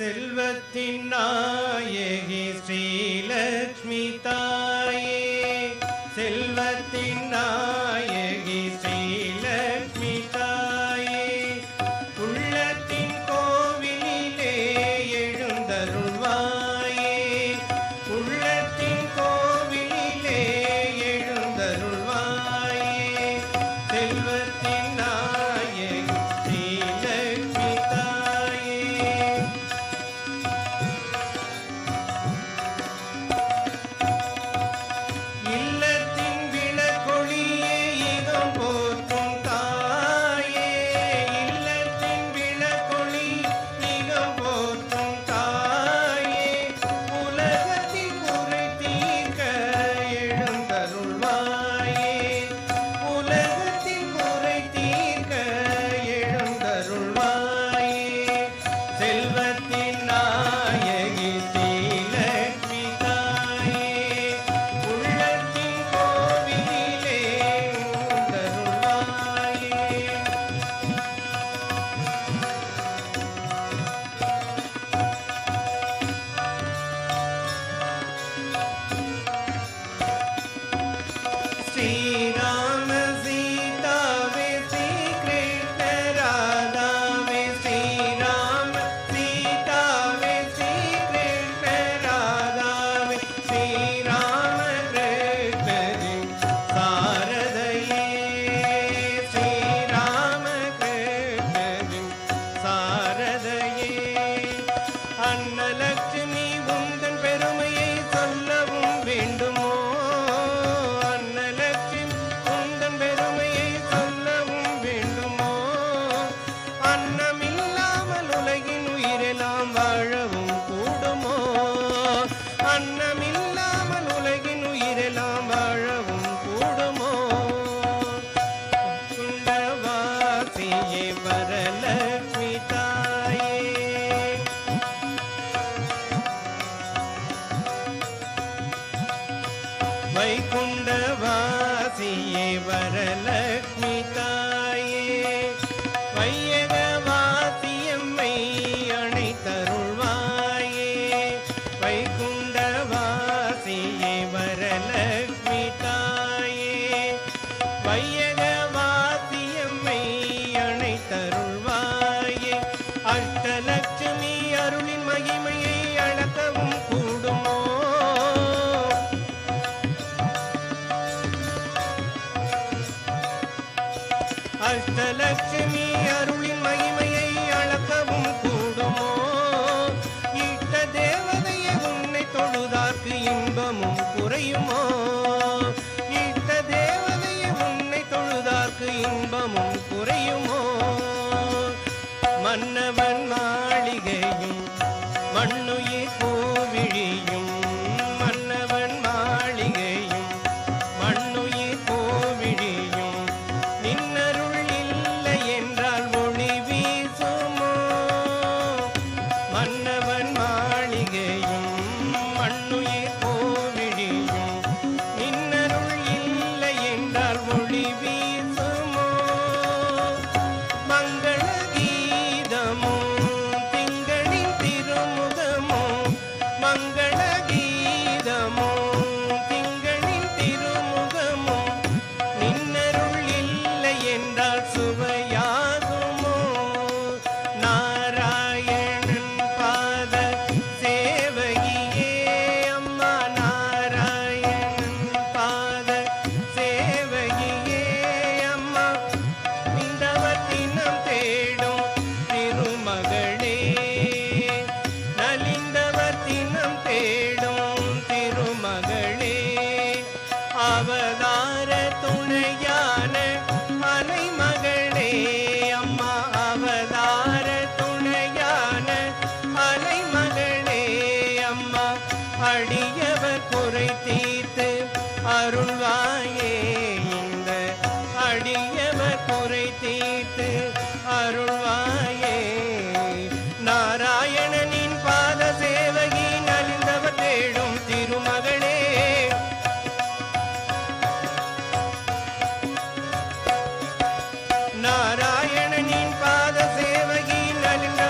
செல்வத்தின் நாயகி ஸ்ரீலக்ஷ்மி தாயே. வைகுண்டவாசியே வரலக்ஷ்மி தாயே வையகவாசியம்மை அணைத்தருள்வாயே. வைகுண்டவாசியே வரலக்ஷ்மி தாயே வைய ಮಣ್ಣು அவதார துணையான மலை மகளே அம்மா அவதார துணையான மலை மகளே அம்மா அடியவர் குறை தீர்த்து அருள்வாயே. இந்த அடியவர் குறை தீர்த்து அருள்